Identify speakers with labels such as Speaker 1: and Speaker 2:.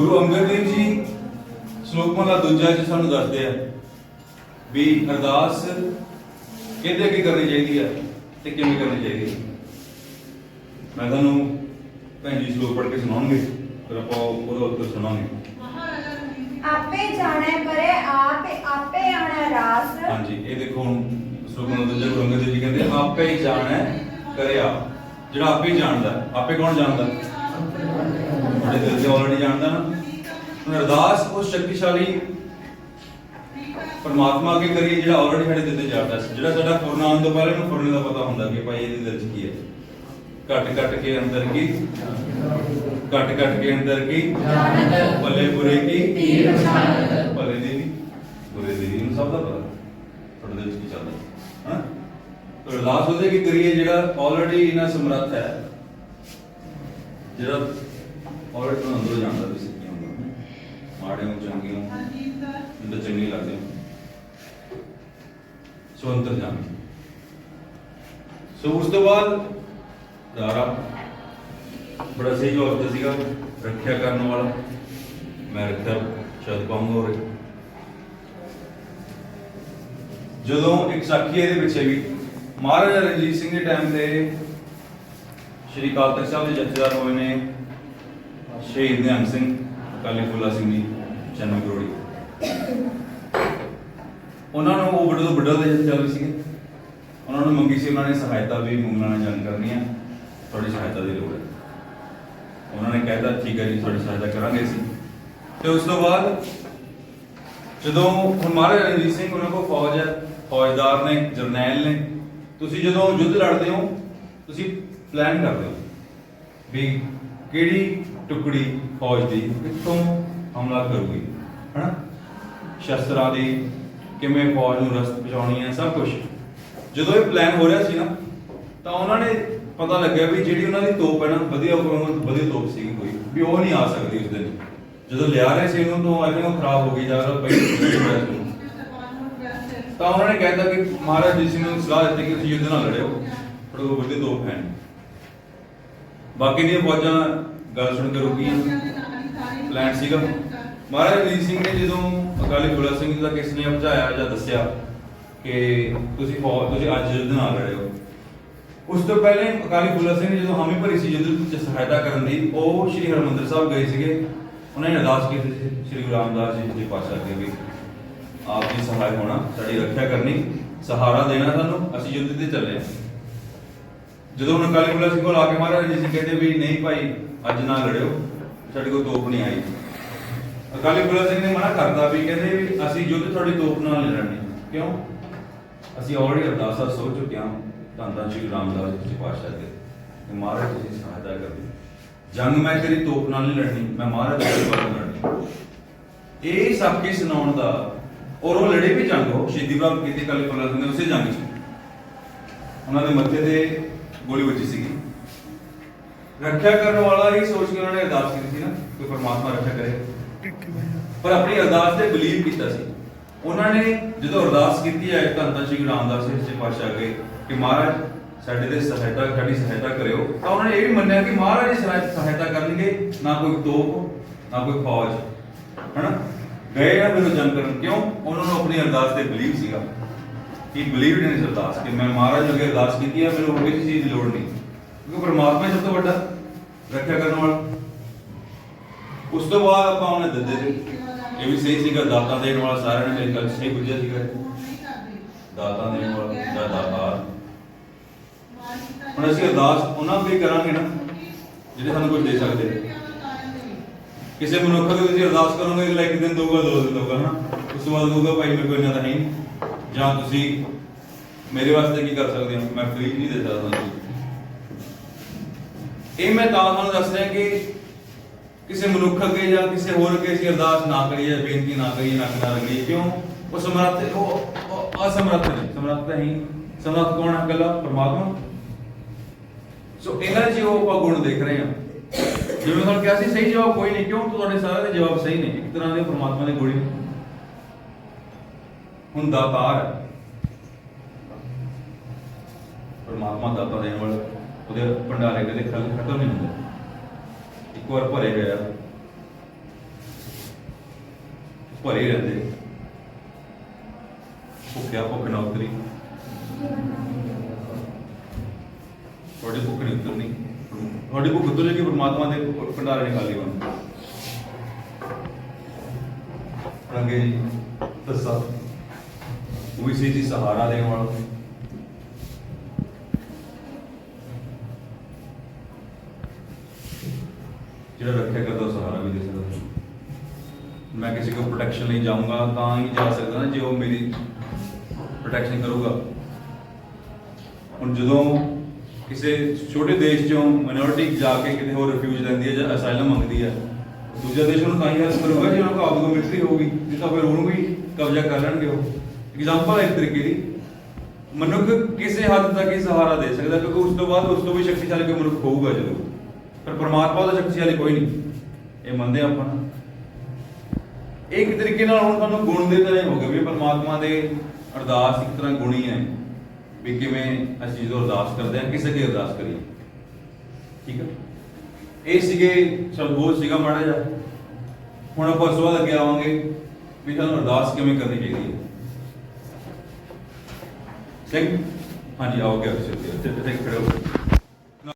Speaker 1: ਗੁਰੂ ਅੰਗਦ ਦੇਵ ਜੀ ਸ਼ਲੋਕ ਮਹਲਾ ਦੂਜਾ ਚ ਸਾਨੂੰ ਦੱਸਦੇ ਆ ਵੀ ਅਰਦਾਸ ਕਿਹਦੇ ਕੀ ਕਰਨੀ ਚਾਹੀਦੀ ਆ ਤੇ ਕਿਵੇਂ ਕਰਨੀ ਚਾਹੀਦੀ ਹੈ ਮੈਂ ਤੁਹਾਨੂੰ ਭੈਣ ਜੀ ਸ਼ਲੋਕ ਪੜ੍ਹ ਕੇ ਸੁਣਾਉਂਗੇ ਫਿਰ ਆਪਾਂ ਉਹਦਾ ਉੱਤਰ ਸੁਣਾਂਗੇ
Speaker 2: ਆਪੇ ਜਾਣੈ ਕਰੇ ਆਪੇ ਆਪੇ ਆਣੈ ਰਾਸ।
Speaker 1: ਹਾਂਜੀ ਇਹ ਦੇਖੋ ਹੁਣ ਸ਼ਲੋਕ ਮਹਲਾ ਦੂਜਾ ਗੁਰੂ ਅੰਗਦ ਦੇਵ ਜੀ ਕਹਿੰਦੇ ਆਪੇ ਹੀ ਜਾਣੈ ਕਰਿਆ ਜਿਹੜਾ ਆਪੇ ਜਾਣਦਾ ਆਪੇ ਕੌਣ ਜਾਣਦਾ? ਸਾਡੇ ਦਿਲ ਤੇ ਆਲਰੇਡੀ ਜਾਣਦਾ ਨਾ। ਅਰਦਾਸ ਉਸ ਸ਼ਕਤੀਸ਼ਾਲੀ ਪਰਮਾਤਮਾ ਅੱਗੇ ਕਰੀਏ ਜਿਹੜਾ ਆਲਰੇਡੀ ਸਾਡੇ ਦਿਲ ਤੇ ਜਿਹੜਾ ਸਾਡਾ ਫੁਰਨ ਆਉਣ ਤੋਂ ਪਹਿਲਾਂ ਨੂੰ ਫੁਰਨ ਦਾ ਪਤਾ ਹੁੰਦਾ ਕਿ ਭਾਈ ਇਹਦੇ ਦਿਲ 'ਚ ਕੀ ਹੈ। ਘਟ ਘਟ ਕੇ ਅੰਦਰ ਕੀ? ਘਟ ਘਟ ਕੇ ਅੰਦਰ ਕੀ? ਭਲੇ ਬੁਰੇ ਕੀ? ਭਲੇ ਦੀ ਵੀ ਬੁਰੇ ਦੀ ਵੀ ਸਭ ਦਾ ਪਤਾ। ਤੁਹਾਡੇ ਦਿਲ 'ਚ ਕੀ ਚੱਲਦਾ? ਹਾਂ? ਤਾਂ ਅਰਦਾਸ ਉਹਦੇ ਕੀ ਕਰੀਏ ਜਿਹੜਾ ਆਲਰੇਡੀ ਇਹਨਾਂ ਸਮਰੱਥ ਹੈ। ਜਿਹੜਾ ਆਲਰੇਡੀ ਨੂੰ ਅੰਦਰੋਂ ਜਾਣਦਾ ਮਾੜੇ ਨੂੰ ਚੰਗੇ ਨੂੰ ਜਿੰਦਾ ਚੰਗੀ ਲੱਗਦੇ ਹੋ ਸੋ ਅੰਤਰ ਜਾਣ। ਸੋ ਉਸ ਤੋਂ ਬਾਅਦ ਦਾਰਾ ਬੜਾ ਸਹੀ ਜਵਾਬ ਸੀਗਾ, ਰੱਖਿਆ ਕਰਨ ਵਾਲਾ। ਮੈਂ ਰੱਖਿਆ ਸ਼ਾਇਦ ਪਾਉਂਗਾ ਉਰੇ ਜਦੋਂ ਇੱਕ ਸਾਖੀ ਇਹਦੇ ਪਿੱਛੇ ਵੀ ਮਹਾਰਾਜਾ ਰਣਜੀਤ ਸਿੰਘ ਦੇ ਟਾਈਮ ਦੇ ਸ਼੍ਰੀ ਅਕਾਲ ਤਖਤ ਸਾਹਿਬ ਦੇ ਜਥੇਦਾਰ ਹੋਏ ਨੇ, ਸ਼ਹੀਦ ਨਿਹੰਗ ਸਿੰਘ। ਅਕਾਲੀ ਫੂਲਾ ਸਿੰਘ ਜੀ, ਚੰਨ ਕਰੋੜੀ। ਉਹਨਾਂ ਨੂੰ ਉਹ ਵੱਡੇ ਤੋਂ ਵੱਡਾ ਦੇ ਜਥੇਦਾਰ ਵੀ ਸੀਗੇ। ਉਹਨਾਂ ਨੂੰ ਮੰਗੀ ਸੀ ਉਹਨਾਂ ਨੇ ਸਹਾਇਤਾ ਵੀ, ਮੰਗਣਾ ਜਾਣ ਕਰਨੀ ਹੈ ਤੁਹਾਡੀ ਸਹਾਇਤਾ ਦੀ ਲੋੜ ਹੈ ਉਹਨਾਂ ਨੇ ਕਹਿਤਾ, ਠੀਕ ਹੈ ਜੀ, ਤੁਹਾਡੀ ਸਹਾਇਤਾ ਕਰਾਂਗੇ ਅਸੀਂ। ਤੇ ਉਸ ਤੋਂ ਬਾਅਦ ਜਦੋਂ ਹੁਣ ਮਹਾਰਾਜਾ ਰਣਜੀਤ ਸਿੰਘ ਉਹਨਾਂ ਕੋਲ ਫੌਜ ਹੈ ਫੌਜਦਾਰ ਨੇ, ਜਰਨੈਲ ਨੇ, ਤੁਸੀਂ ਜਦੋਂ ਯੁੱਧ ਲੜਦੇ ਹੋ, ਤੁਸੀਂ ਪਲਾਨ ਕਰਦੇ ਹੋ ਵੀ ਕਿਹੜੀ ਟੁਕੜੀ ਫੌਜ ਦੀ ਕਿੱਥੋਂ ਹਮਲਾ ਕਰੂਗੀ, ਹਨਾ? ਸ਼ਸਤਰਾਂ ਦੀ ਕਿਵੇਂ ਫੌਜ ਨੂੰ ਰਸਤ ਪਹੁੰਚਾਉਣੀ ਹੈ, ਸਭ ਕੁਝ ਜਦੋਂ ਇਹ ਪਲਾਨ ਹੋ ਰਿਹਾ ਸੀ ਨਾ, ਤਾਂ ਉਹਨਾਂ ਨੇ ਪਤਾ ਲੱਗਿਆ ਵੀ ਜਿਹੜੀ ਉਹਨਾਂ ਦੀ ਤੋਪ ਹੈ ਨਾ, ਵਧੀਆ ਉਪਕਰਨ ਵਧੀਆ ਤੋਪ ਸੀਗੀ ਕੋਈ, ਵੀ ਉਹ ਨਹੀਂ ਆ ਸਕਦੀ ਉਸ ਦਿਨ। ਜਦੋਂ ਲਿਆ ਰਹੇ ਸੀ ਉਹਨੂੰ, ਤਾਂ ਆਈ ਥਿੰਕ ਖਰਾਬ ਹੋ ਗਈ ਜਾ ਫਿਰ ਪਈ ਤਾਂ ਉਹਨਾਂ ਨੇ ਕਹਿਤਾ ਕਿ ਮਹਾਰਾਜ ਜੀ ਸਿੰਘ ਨੂੰ ਸਲਾਹ ਦਿੱਤੀ ਕਿ ਤੁਸੀਂ ਯੁੱਧ ਨਾਲ ਲੜਿਓ, ਪਰ ਕੋਲ ਵਧੀਆ ਤੋਪ ਹੈ ਬਾਕੀ ਦੀਆਂ ਫੌਜਾਂ ਗੱਲ ਸੁਣ ਕੇ ਰੁਕੀਆਂ ਪਲਾਨ ਸੀਗਾ। ਮਹਾਰਾਜ ਰਣਜੀਤ ਸਿੰਘ ਨੇ ਜਦੋਂ ਅਕਾਲੀ ਫੂਲਾ ਸਿੰਘ ਦਾ ਕਿਸ ਨੇ ਬੁਝਾਇਆ ਜਾਂ ਦੱਸਿਆ ਕਿ ਤੁਸੀਂ ਫੌਜ, ਤੁਸੀਂ ਅੱਜ ਯੁੱਧ ਨਾਲ ਲੜਿਓ ਉਸ ਤੋਂ ਪਹਿਲੇ ਅਕਾਲੀ ਫੂਲਾ ਸਿੰਘ ਨੇ ਜਦੋਂ ਹਾਮੀ ਭਰੀ ਸੀ ਯੁੱਧ ਵਿੱਚ ਸਹਾਇਤਾ ਕਰਨ ਦੀ, ਉਹ ਸ਼੍ਰੀ ਹਰਮੰਦਰ ਸਾਹਿਬ ਗਏ ਸੀਗੇ। ਉਹਨਾਂ ਨੇ ਅਰਦਾਸ ਕੀਤੀ ਸੀ, ਸ਼੍ਰੀ ਗੁਰੂ ਰਾਮਦਾਸ ਜੀ ਦੇ ਪਾਸ਼ਾ ਅੱਗੇ ਵੀ ਆਪ ਜੀ ਸਹਾਇ ਹੋਣਾ, ਸਾਡੀ ਰੱਖਿਆ ਕਰਨੀ, ਸਹਾਰਾ ਦੇਣਾ ਸਾਨੂੰ, ਅਸੀਂ ਯੁੱਧ ਤੇ ਚੱਲੇ ਹਾਂ। ਜਦੋਂ ਹੁਣ ਅਕਾਲੀ ਫੂਲਾ ਸਿੰਘ ਕੋਲ ਆ ਕੇ ਮਹਾਰਾਜ ਜੀ ਕਹਿੰਦੇ ਵੀ ਨਹੀਂ ਭਾਈ, ਅੱਜ ਨਾ ਲੜਿਓ। ਸਾਡੇ ਕੋਲ ਤੋਪ ਨਹੀਂ ਆਈ। ਅਕਾਲੀ ਫੂਲਾ ਸਿੰਘ ਨੇ ਮਨਾ ਕਰਤਾ ਵੀ ਕਹਿੰਦੇ ਵੀ ਅਸੀਂ ਯੁੱਧ ਤੁਹਾਡੀ ਤੋਪ ਨਾਲ ਨਹੀਂ ਲੜਨੀ। ਕਿਉਂ? ਅਸੀਂ ਆਲਰੇਡੀ ਅਰਦਾਸਾਂ ਸੋਚ ਚੁੱਕੇ ਧੰਨ ਧੰਨ ਸ਼੍ਰੀ ਰਾਮਦਾਸ ਜੀ ਪਾਤਸ਼ਾਹ ਦੇ। ਤੇ ਮਹਾਰਾਜ ਤੁਸੀਂ ਸਹਾਇਤਾ ਕਰਦੇ ਜੰਗ ਮੈਂ ਤੇਰੀ ਤੋਪ ਨਾਲ ਨਹੀਂ ਲੜਨੀ, ਮੈਂ ਮਹਾਰਾਜ ਦੇ ਵੱਲ ਲੜਨੀ। ਇਹ ਸਭ ਕੀ ਸੁਣਾਉਣ ਦਾ, ਔਰ ਉਹ ਲੜੇ ਵੀ ਜੰਗ ਹੋ। ਸ਼ਹੀਦੀ ਪ੍ਰਾਪਤ ਕੀਤੀ ਕਾਲੀ ਫੁੱਲਾ ਸਿੰਘ ਨੇ ਉਸੇ ਜੰਗ 'ਚ। ਉਹਨਾਂ ਦੇ ਮੱਥੇ ਤੇ ਗੋਲੀ ਵੱਜੀ ਸੀਗੀ। ਰੱਖਿਆ ਕਰਨ ਵਾਲਾ ਹੀ ਸੋਚ ਕੇ ਉਹਨਾਂ ਨੇ ਅਰਦਾਸ ਕੀਤੀ ਸੀ ਨਾ ਕਿ ਪਰਮਾਤਮਾ ਰੱਖਿਆ ਕਰੇ। ਪਰ ਆਪਣੀ ਅਰਦਾਸ ਤੇ ਬਲੀਵ ਕੀਤਾ ਸੀ। ਉਹਨਾਂ ਨੇ ਜਦੋਂ ਅਰਦਾਸ ਕੀਤੀ ਹੈ ਧੰਨ ਧੰਨ ਸ਼੍ਰੀ ਰਾਮਦਾਸ ਜੀ ਸੱਚੇ ਪਾਤਸ਼ਾਹ ਅੱਗੇ ਕਿ ਮਹਾਰਾਜ, ਸਾਡੇ ਦੇ ਸਹਾਇਤਾ, ਸਾਡੀ ਸਹਾਇਤਾ ਕਰਿਓ। ਤਾਂ ਉਹਨਾਂ ਨੇ ਇਹ ਵੀ ਮੰਨਿਆ ਕਿ ਮਹਾਰਾਜ ਹੀ ਸਹਾਇਤਾ ਕਰਨਗੇ, ਨਾ ਕੋਈ ਤੋਪ, ਨਾ ਕੋਈ ਫੌਜ। ਹਨਾ? ਗਏ ਨਾ ਮੈਨੂੰ ਕਰਨ। ਕਿਉਂ? ਉਹਨਾਂ ਨੂੰ ਆਪਣੀ ਅਰਦਾਸ ਤੇ ਬਲੀਵ ਸੀਗਾ। ਕਿ ਬਲੀਵ ਇਨ ਅਰਦਾਸ ਕਿ ਮੈਂ ਮਹਾਰਾਜ ਅੱਗੇ ਅਰਦਾਸ ਕੀਤੀ ਹੈ ਮੈਨੂੰ ਹੋਰ ਕਿਸੇ ਚੀਜ਼ ਦੀ ਲੋੜ ਨਹੀਂ ਕਿਉਂਕਿ ਪਰਮਾਤਮਾ ਸਭ ਤੋਂ ਵੱਡਾ ਰੱਖਿਆ ਕਰਨ ਵਾਲਾ ਉਸ ਤੋਂ ਬਾਅਦ ਆਪਾਂ ਉਹਨੇ ਦਿੱਤੇ ਸੀ ਇਹ ਵੀ ਸਹੀ ਸੀਗਾ ਦਾਤਾ ਦੇਣ ਵਾਲਾ ਸਾਰਿਆਂ ਨੇ ਮੇਰੇ ਖਿਆਲ ਸਹੀ ਬੁੱਝਿਆ ਸੀਗਾ ਦਾਤਾ ਦੇਣ ਵਾਲਾ ਦਾ ਦਾਤਾ ਹੁਣ ਅਸੀਂ ਅਰਦਾਸ ਉਹਨਾਂ ਵੀ ਕਰਾਂਗੇ ਨਾ ਜਿਹੜੇ ਸਾਨੂੰ ਕੁਝ ਦੇ ਸਕਦੇ ਨੇ ਕਿਸੇ ਮਨੁੱਖ ਦੀ ਤੁਸੀਂ ਅਰਦਾਸ ਕਰੋਗੇ ਅਗਲਾ ਇੱਕ ਦਿਨ ਦਊਗਾ ਦੋ ਦਿਨ ਦਊਗਾ ਹਨਾ ਉਸ ਤੋਂ ਬਾਅਦ ਦਊਗਾ ਭਾਈ ਮੇਰੇ ਕੋਲ ਇੰਨਾ ਤਾਂ ਹੈ ਨਹੀਂ ਜਾਂ ਤੁਸੀਂ ਮੇਰੇ ਵਾਸਤੇ ਕੀ ਕਰ ਸਕਦੇ ਹੋ? ਮੈਂ ਫ੍ਰੀ ਨਹੀਂ ਦੇ ਸਕਦਾ ਇਹ ਮੈਂ ਤਾਂ ਤੁਹਾਨੂੰ ਦੱਸ ਰਿਹਾ ਕਿ ਕਿਸੇ ਮਨੁੱਖ ਅੱਗੇ ਜਾਂ ਕਿਸੇ ਹੋਰ ਅੱਗੇ ਅਸੀਂ ਅਰਦਾਸ ਨਾ ਕਰੀਏ ਬੇਨਤੀ ਨਾ ਕਰੀਏ ਨਾ ਨਾ ਕਰੀਏ ਕਿਉਂ? ਉਹ ਸਮਰੱਥ, ਉਹ ਅਸਮਰੱਥ ਨੇ। ਸਮਰੱਥ ਹੈ ਹੀ ਸਮਰੱਥ ਕੌਣ ਹੈ ਇਕੱਲਾ? ਪਰਮਾਤਮਾ। ਸੋ ਇਹਨਾਂ ਜੀ ਉਹ ਆਪਾਂ ਗੁਣ ਦੇਖ ਰਹੇ ਹਾਂ। ਜਿਵੇਂ ਤੁਹਾਨੂੰ ਕਿਹਾ ਸੀ, ਸਹੀ ਜਵਾਬ ਕੋਈ ਨਹੀਂ। ਕਿਉਂ? ਤੁਹਾਡੇ ਸਾਰਿਆਂ ਦੇ ਜਵਾਬ ਸਹੀ ਨੇ। ਇੱਕ ਤਰ੍ਹਾਂ ਦੇ ਪਰਮਾਤਮਾ ਦੇ ਗੁਣ ਨੇ। ਹੁੰਦਾ ਦਾਤਾਰ ਹੈ। ਪਰਮਾਤਮਾ ਦਾਤਾ ਦੇਣ ਵਾਲਾ ਉਹਦੇ ਭੰਡਾਰੇ ਕਦੇ ਖਲ ਖਤਮ ਨਹੀਂ ਹੁੰਦੇ। ਇੱਕ ਵਾਰ ਭਰੇ ਗਏ ਭਰੇ ਰਹਿੰਦੇ। ਭੁੱਖਿਆ ਭੁੱਖ ਨਾ ਉਤਰੀ। ਤੁਹਾਡੀ ਭੁੱਖ ਨਹੀਂ ਉਤਰਨੀ। ਤੁਹਾਡੀ ਭੁੱਖ ਉਤਰ ਜਾਏਗੀ ਪਰਮਾਤਮਾ ਦੇ ਭੰਡਾਰੇ ਨੇ ਖਾਲੀ ਬਣ ਰੰਗੇ ਜੀ, ਦੱਸਾ। ਉਹ ਸੀ ਜੀ ਸਹਾਰਾ ਦੇਣ ਵਾਲਾ? ਜਿਹੜਾ ਰੱਖਿਆ ਕਰਦਾ ਸਹਾਰਾ ਵੀ ਦੇ ਸਕਦਾ ਮੈਂ ਕਿਸੇ ਕੋ ਪ੍ਰੋਟੈਕਸ਼ਨ ਲਈ ਜਾਊਂਗਾ ਤਾਂ ਹੀ ਜਾ ਸਕਦਾ ਨਾ, ਜੇ ਉਹ ਮੇਰੀ ਪ੍ਰੋਟੈਕਸ਼ਨ ਕਰੂਗਾ। ਹੁਣ ਜਦੋਂ ਕਿਸੇ ਛੋਟੇ ਦੇਸ਼ ਚੋਂ ਮਿਨੋਰਿਟੀ ਜਾ ਕੇ ਕਿਤੇ ਹੋਰ ਰਿਫਿਊਜ ਲੈਂਦੀ ਹੈ ਜਾਂ ਅਸਾਈਲਮ ਮੰਗਦੀ ਹੈ, ਦੂਜਾ ਦੇਸ਼ ਉਹਨੂੰ ਤਾਂ ਹੀ ਹੈਲਪ ਕਰੂਗਾ, ਜੇ ਉਹਨਾਂ ਕੋਲ ਆਪਕੋ ਮਿਲਟਰੀ ਹੋਊਗੀ, ਨਹੀਂ ਤਾਂ ਫਿਰ ਉਹਨੂੰ ਵੀ ਕਬਜ਼ਾ ਕਰ ਲੈਣਗੇ ਉਹ। ਐਗਜ਼ਾਮਪਲ ਹੈ ਇੱਕ ਤਰੀਕੇ ਦੀ। ਮਨੁੱਖ ਕਿਸੇ ਹੱਦ ਤੱਕ ਹੀ ਸਹਾਰਾ ਦੇ ਸਕਦਾ ਕਿਉਂਕਿ ਉਸ ਤੋਂ ਬਾਅਦ ਉਸ ਤੋਂ ਵੀ ਸ਼ਕਤੀਸ਼ਾਲੀ ਕੋਈ ਮਨੁੱਖ ਹੋਊਗਾ ਜਦੋਂ ਪਰ ਪਰਮਾਤਮਾ ਦਾ ਸ਼ਕਤੀਸ਼ਾਲੀ ਕੋਈ ਨਹੀਂ। ਇਹ ਮੰਨਦੇ ਆਪਾਂ ਇੱਕ ਤਰੀਕੇ ਨਾਲ ਹੁਣ ਤੁਹਾਨੂੰ ਗੁਣ ਦੇ ਤਰ੍ਹਾਂ ਹੋ ਗਏ ਵੀ ਪਰਮਾਤਮਾ ਦੇ ਅਰਦਾਸ ਇੱਕ ਤਰ੍ਹਾਂ ਗੁਣੀ ਹੈ ਵੀ ਕਿਵੇਂ ਅਸੀਂ ਜਦੋਂ ਅਰਦਾਸ ਕਰਦੇ ਹਾਂ, ਕਿਸੇ ਦੀ ਅਰਦਾਸ ਕਰੀਏ। ਠੀਕ ਹੈ? ਇਹ ਸੀਗੇ ਸ਼ਬਦ ਸੀਗਾ ਮਾੜਾ ਜਿਹਾ। ਹੁਣ ਆਪਾਂ ਉਸ ਤੋਂ ਬਾਅਦ ਅੱਗੇ ਆਵਾਂਗੇ ਵੀ ਤੁਹਾਨੂੰ ਅਰਦਾਸ ਕਿਵੇਂ ਕਰਨੀ ਚਾਹੀਦੀ ਹੈ? ਸਿੰਘ ਹਾਂਜੀ ਆਓਗੇ ਤੁਸੀਂ ਇੱਥੇ ਇੱਥੇ ਖੜੇ ਹੋ